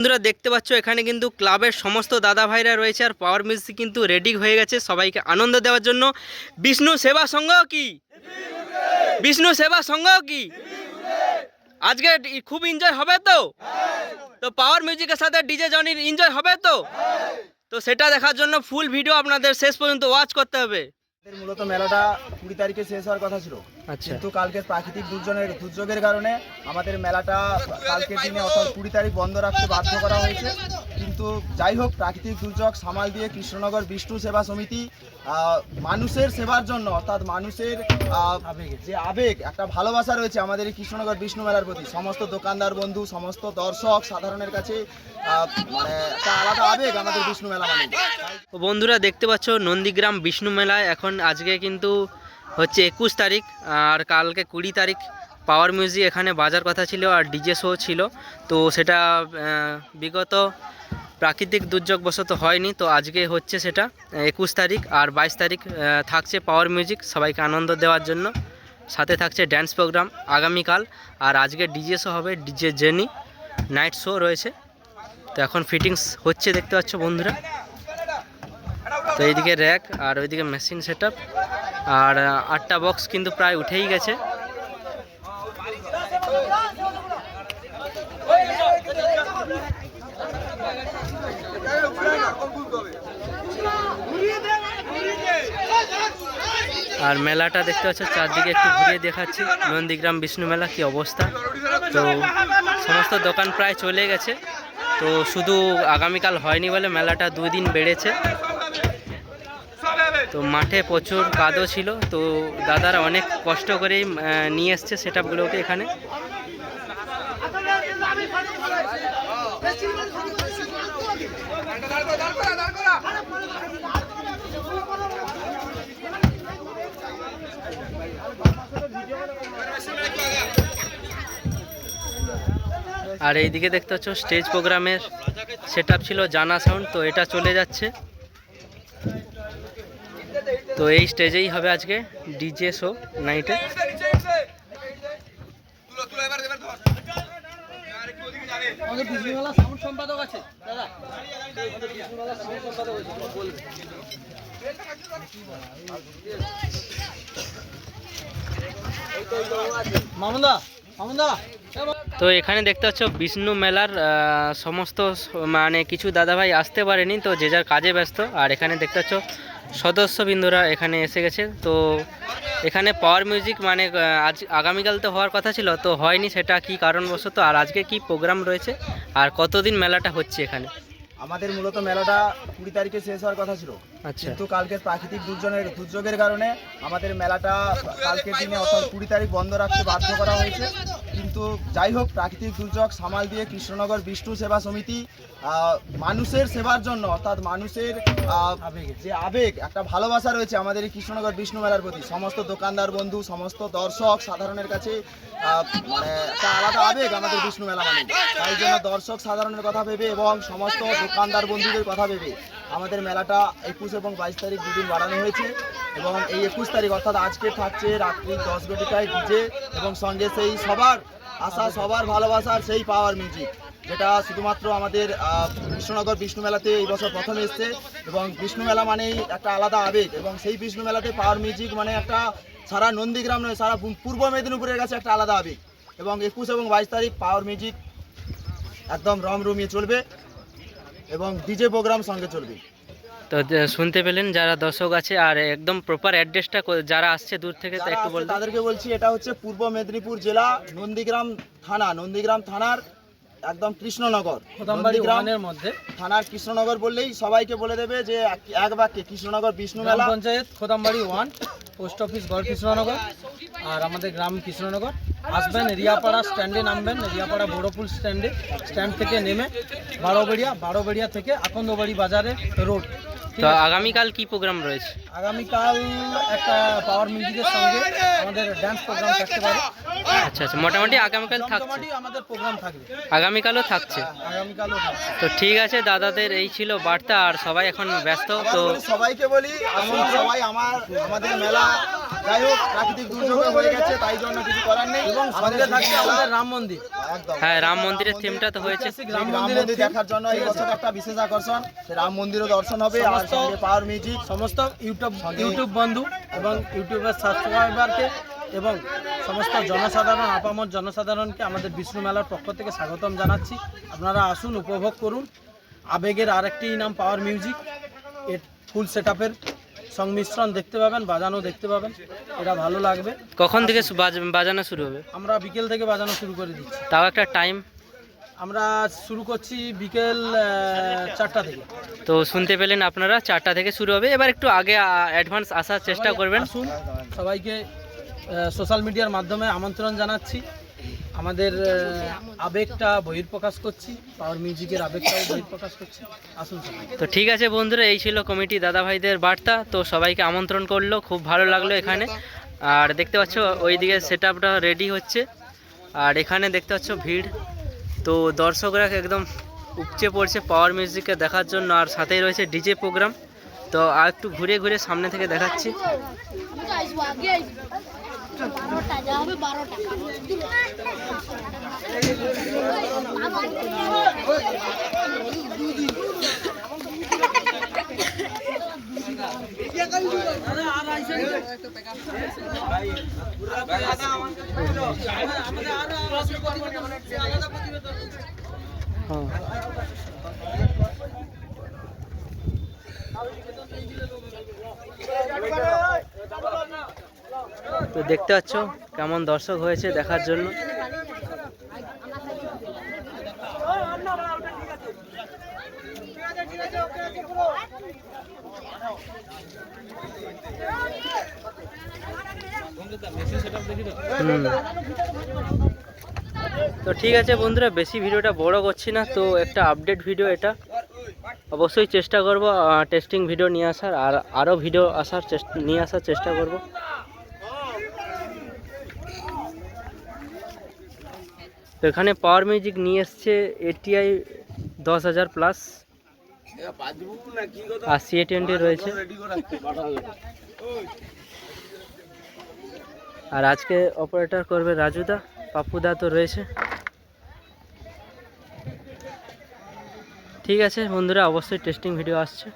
বন্ধুরা দেখতে পাচ্ছ, এখানে কিন্তু ক্লাবের সমস্ত দাদা ভাইরা রয়েছে আর পাওয়ার মিউজিক কিন্তু রেডি হয়ে গেছে সবাইকে আনন্দ দেওয়ার জন্য। বিষ্ণু সেবা সংঘ কি? বিষ্ণু সেবা সংঘ কি? আজকে খুব এনজয় হবে তো? তো পাওয়ার মিউজিকের সাথে ডিজে জনির এনজয় হবে তো? তো সেটা দেখার জন্য ফুল ভিডিও আপনাদের শেষ পর্যন্ত ওয়াচ করতে হবে। মূলত মেলাটা কুড়ি তারিখে শেষ হওয়ার কথা ছিল। কিন্তু কালকে প্রাকৃতিক দুর্যোগের দুর্যোগের কারণে আমাদের মেলাটা কালকের দিনে অর্থাৎ কুড়ি তারিখ বন্ধ রাখতে বাধ্য করা হয়েছে। কিন্তু যাই হোক প্রাকৃতিক দুর্যোগ সামাল দিয়ে কৃষ্ণনগর বিষ্ণু সেবা সমিতি মানুষের সেবার জন্য অর্থাৎ মানুষের যে আবেগ একটা ভালোবাসা রয়েছে আমাদের এই কৃষ্ণনগর বিষ্ণু মেলার প্রতি। সমস্ত দোকানদার বন্ধু সমস্ত দর্শক সাধারণের কাছে মানে একটা আলাদা আবেগ আমাদের বিষ্ণু মেলা মানে। বন্ধুরা দেখতে পাচ্ছ নন্দীগ্রাম বিষ্ণু মেলায় এখন আজকে কিন্তু হচ্ছে একুশ তারিখ, আর কালকে কুড়ি তারিখ পাওয়ার মিউজিক এখানে বাজার কথা ছিল আর ডিজে শো ছিল। তো সেটা বিগত প্রাকৃতিক দুর্যোগবশত হয়নি, তো আজকে হচ্ছে সেটা, একুশ তারিখ আর বাইশ তারিখ থাকছে পাওয়ার মিউজিক। সবাইকে আনন্দ দেওয়ার জন্য। সাথে থাকছে ড্যান্স প্রোগ্রাম আগামীকাল, আর আজকে ডিজে শো হবে ডিজে জেনি নাইট শো রয়েছে। তো এখন ফিটিংস হচ্ছে দেখতে পাচ্ছ বন্ধুরা। তো এইদিকে র্যাক আর ওইদিকে মেশিন সেট আর আটটা বক্স কিন্তু প্রায় উঠেই গেছে। আর মেলাটা দেখতে পাচ্ছ, চারদিকে একটু ঘুরিয়ে দেখাচ্ছি। নন্দীগ্রাম বিষ্ণু মেলা, কি অবস্থা? তো সমস্ত দোকান প্রায় চলে গেছে। তো শুধু আগামীকাল হয়নি বলে মেলাটা দুই দিন বেড়েছে। তো মাঠে প্রচুর কাদও ছিল, তো দাদারা অনেক কষ্ট করেই নিয়ে এসছে সেট আপগুলোকে এখানে। আর এইদিকে দেখতে পাচ্ছ, স্টেজ প্রোগ্রামের সেট ছিল জানা সাউন্ড, তো এটা চলে যাচ্ছে। তো এই স্টেজেই হবে আজকে ডিজে শো নাইটে আমাদের সাউন্ড সম্পাদক আছে তো এখানে দেখতে পাচ্ছ বিষ্ণু মেলার সমস্ত মানে কিছু দাদাভাই আসতে পারেনি তো যে যার কাজে ব্যস্ত। আর এখানে দেখতে পাচ্ছ সদস্যবৃন্দরা এখানে এসে গেছে। তো এখানে পাওয়ার মিউজিক মানে আজ আগামীকাল তো হওয়ার কথা ছিল তো হয়নি সেটা কি কারণবশত আর আজকে কি প্রোগ্রাম রয়েছে আর কতদিন মেলাটা হচ্ছে এখানে? আমাদের মূলত মেলাটা কুড়ি তারিখে শেষ হওয়ার কথা ছিল। আচ্ছা। কিন্তু কালকের প্রাকৃতিক দুর্যোগের দুর্যোগের কারণে আমাদের মেলাটা কালকের দিনে অর্থাৎ কুড়ি তারিখ বন্ধ রাখতে বাধ্য করা হয়েছে। কিন্তু যাই হোক, প্রাকৃতিক দুর্যোগ, সামাল দিয়ে কৃষ্ণনগর বিষ্ণু সেবা সমিতি মানুষের সেবার জন্য, অর্থাৎ মানুষের যে আবেগ, একটা ভালোবাসা রয়েছে আমাদের এই কৃষ্ণনগর বিষ্ণু মেলার প্রতি। সমস্ত দোকানদার বন্ধু, সমস্ত দর্শক, সাধারণের কাছে মানে একটা আলাদা আবেগ আমাদের বিষ্ণু মেলা মানে। তাই জন্য দর্শক সাধারণের কথা ভেবে এবং সমস্ত দোকানদার বন্ধুদের কথা ভেবে আমাদের মেলাটা একুশ এবং বাইশ তারিখ দুদিন বাড়ানো হয়েছে এবং এই একুশ তারিখ অর্থাৎ আজকে থাকছে রাত্রি দশ ঘটিকায় ডিজে এবং সঙ্গে সেই সবার আশা সবার ভালোবাসার সেই পাওয়ার মিউজিক যেটা শুধুমাত্র আমাদের আহ, কৃষ্ণনগর বিষ্ণু মেলাতে এই বছর প্রথম এসছে এবং বিষ্ণু মেলা মানেই একটা আলাদা আবেগ এবং সেই বিষ্ণু মেলাতে পাওয়ার মিউজিক মানে একটা সারা নন্দীগ্রাম নয় সারা পূর্ব মেদিনীপুরের কাছে একটা আলাদা আবেগ এবং একুশ এবং বাইশ তারিখ পাওয়ার মিউজিক একদম রমরমিয়ে চলবে এবং ডিজে প্রোগ্রাম সঙ্গে চলবে। তো শুনতে পেলেন যারা দর্শক আছে আর একদম প্রপার অ্যাড্রেসটা যারা আসছে দূর থেকে একটু বলতে তাদেরকে বলছি এটা হচ্ছে পূর্ব মেদিনীপুর জেলা নন্দীগ্রাম থানা। নন্দীগ্রাম থানার একদম কৃষ্ণনগর। নন্দীগ্রাম মধ্যে। থানার কৃষ্ণনগর বললেই সবাইকে বলে দেবে যে এক- এক বাক্যে কৃষ্ণনগর বিষ্ণু মেলা। Panchayat Khodambari one post office গড় কৃষ্ণনগর আর আমাদের গ্রাম কৃষ্ণনগর। আসবেন রিয়াপাড়া স্ট্যান্ডে নামবেন রিয়াপাড়া বড়পুল স্ট্যান্ডে স্ট্যান্ড থেকে নেমে বারোবেড়িয়া বারোবেড়িয়া থেকে আকন্দবাড়ি বাজারে রোড। তো আগামীকাল কি প্রোগ্রাম রয়েছে? আগামীকাল একটা পাওয়ার মিউজিকের সঙ্গে আমাদের ড্যান্স প্রোগ্রাম থাকতে পারে। আচ্ছা আচ্ছা মোটামুটি আগামীকাল থাকছে। মোটামুটি আমাদের প্রোগ্রাম থাকবে। আগামীকালও থাকছে। আগামীকালও থাকছে। তো ঠিক আছে দাদাদের এই ছিল বার্তা আর সবাই এখন ব্যস্ত তো সবাইকে বলি আসুন সবাই আমার আমাদের মেলা যাই হোক প্রাকৃতিক দুর্যোগে হয়ে গেছে তাই জন্য কিছু করার নেই। এবং আমাদের সঙ্গে থাকছে আমাদের রাম মন্দির। হ্যাঁ রাম মন্দিরের থিমটা তো হয়েছে। রাম রাম মন্দির দেখার জন্য এই বছর একটা বিশেষ আকর্ষণ। রাম মন্দিরও দর্শন হবে আর সঙ্গে পাওয়ার মিউজিক সমস্ত ইউটিউব ইউটিউব ইউটিউব বন্ধু এবং ইউটিউবের সাবস্ক্রাইবারকে এবং সমস্ত জনসাধারণ আপামর জনসাধারণকে আমাদের বিষ্ণু মেলার পক্ষ থেকে স্বাগতম জানাচ্ছি। আপনারা আসুন উপভোগ করুন। আবেগের আরেকটি নাম পাওয়ার মিউজিক এর ফুল সেট সংমিশ্রণ দেখতে পাবেন বাজানো দেখতে পাবেন। এটা ভালো লাগবে। কখন থেকে বাজানো শুরু হবে? আমরা বিকেল থেকে বাজানো শুরু করে দিচ্ছি। তাও একটা টাইম আমরা শুরু করছি বিকেল চারটা থেকে। তো শুনতে পেলেন আপনারা চারটা থেকে শুরু হবে। এবার একটু আগে অ্যাডভান্স আসার চেষ্টা করবেন। আসুন সবাইকে সোশ্যাল মিডিয়ার মাধ্যমে আমন্ত্রণ জানাচ্ছি। আমাদের আবেগটা বহির্প্রকাশ করছি পাওয়ার মিউজিকের আবেগটাও বহির্প্রকাশ করছি। আসুন তো ঠিক আছে বন্ধুরা এই ছিল কমিটি দাদা ভাইদের বার্তা। তো সবাইকে আমন্ত্রণ করল খুব ভালো লাগল এখানে। আর দেখতে পাচ্ছ ওইদিকে সেট আপটা রেডি হচ্ছে। আর এখানে দেখতে পাচ্ছ ভিড়। তো দর্শকরা একদম উপচে পড়ছে পাওয়ার মিউজিককে দেখার জন্য আর সাথেই রয়েছে ডিজে প্রোগ্রাম তো আর একটু ঘুরে ঘুরে সামনে থেকে দেখাচ্ছি যা হবে বারোটা হ্যাঁ তো দেখতে পাচ্ছ কেমন দর্শক হয়েছে দেখার জন্য। তো ঠিক আছে বন্ধুরা, বেশি ভিডিওটা বড় করছি না, তো একটা আপডেট ভিডিও এটা। অবশ্যই চেষ্টা করব টেস্টিং ভিডিও নিয়ে আসার, আর আরও ভিডিও আসার চেষ্টা নিয়ে আসার চেষ্টা করব। এখানে পাওয়ার মিউজিক নিয়ে এসছে এটিআই দশ হাজার প্লাস আর সি টোয়েন্টি রয়েছে। আর আজকে অপারেটর করবে রাজুদা পাপুদা তো রয়েছে। ঠিক আছে বন্ধুরা অবশ্যই টেস্টিং ভিডিও আসছে।